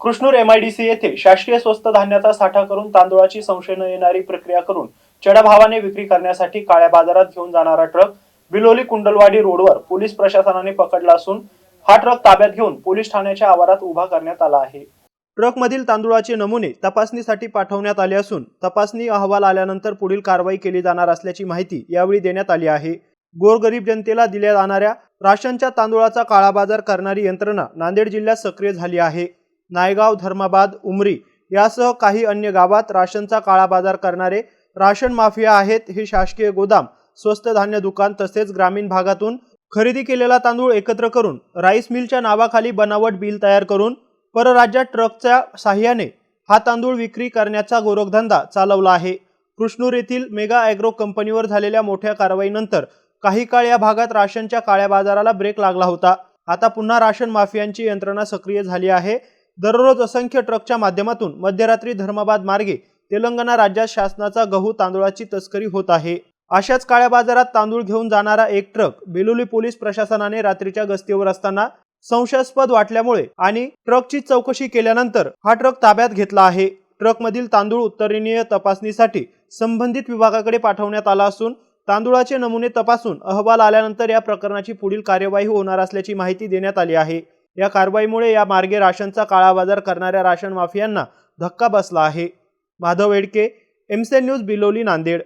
Krishnur MIDC येथे शासकीय स्वस्त धान्याचा साठा करून तांदूळाची संशय येणारी प्रक्रिया करून चढभावाने विक्री करण्यासाठी काळ्या बाजारात घेऊन जाणारा ट्रक बिलोली कुंडलवाडी रोडवर पोलीस प्रशासनाने पकडला असून हा ट्रक ताब्यात घेऊन पोलीस ठाण्याच्या आवारात उभा करण्यात आला आहे. ट्रकमधील तांदूळाचे नमुने तपासणीसाठी पाठवण्यात आले असून तपासणी अहवाल आल्यानंतर पुढील कारवाई केली जाणार असल्याची माहिती यावेळी देण्यात आली आहे. गोरगरीब जनतेला दिल्या जाणाऱ्या राशनच्या तांदूळाचा काळाबाजार करणारी यंत्रणा नांदेड जिल्ह्यात सक्रिय झाली आहे. नायगाव धर्माबाद उमरी यासह काही अन्य गावात राशनचा काळाबाजार करणारे राशन माफिया आहेत हे शासकीय गोदाम स्वस्त धान्य दुकान तसेच ग्रामीण भागातून खरेदी केलेला तांदूळ एकत्र करून राईस मिलच्या नावाखाली बनावट बिल तयार करून परराज्यात ट्रकच्या साह्याने हा तांदूळ विक्री करण्याचा गोरखधंदा चालवला आहे. कृष्णूर येथील मेगा ॲग्रो कंपनीवर झालेल्या मोठ्या कारवाईनंतर काही काळ या भागात राशनच्या काळ्या बाजाराला ब्रेक लागला होता. आता पुन्हा राशन माफियांची यंत्रणा सक्रिय झाली आहे. दररोज असंख्य ट्रकच्या माध्यमातून मध्यरात्री धर्माबाद मार्गे तेलंगणा राज्यात शासनाचा गहू तांदूळाची तस्करी होत आहे. अशाच काळ्या बाजारात तांदूळ घेऊन जाणारा एक ट्रक बेलुली पोलीस प्रशासनाने रात्रीच्या गस्तीवर असताना संशयास्पद वाटल्यामुळे आणि ट्रकची चौकशी केल्यानंतर हा ट्रक ताब्यात घेतला आहे. ट्रकमधील तांदूळ उत्तरणीय तपासणीसाठी संबंधित विभागाकडे पाठवण्यात आला असून तांदूळाचे नमुने तपासून अहवाल आल्यानंतर या प्रकरणाची पुढील कार्यवाही होणार असल्याची माहिती देण्यात आली आहे. या कारवाईमुळे या मार्गे राशनचा काळाबाजार करणाऱ्या राशन माफियांना धक्का बसला आहे. माधव एडके एमसेन न्यूज बिलोली नांदेड.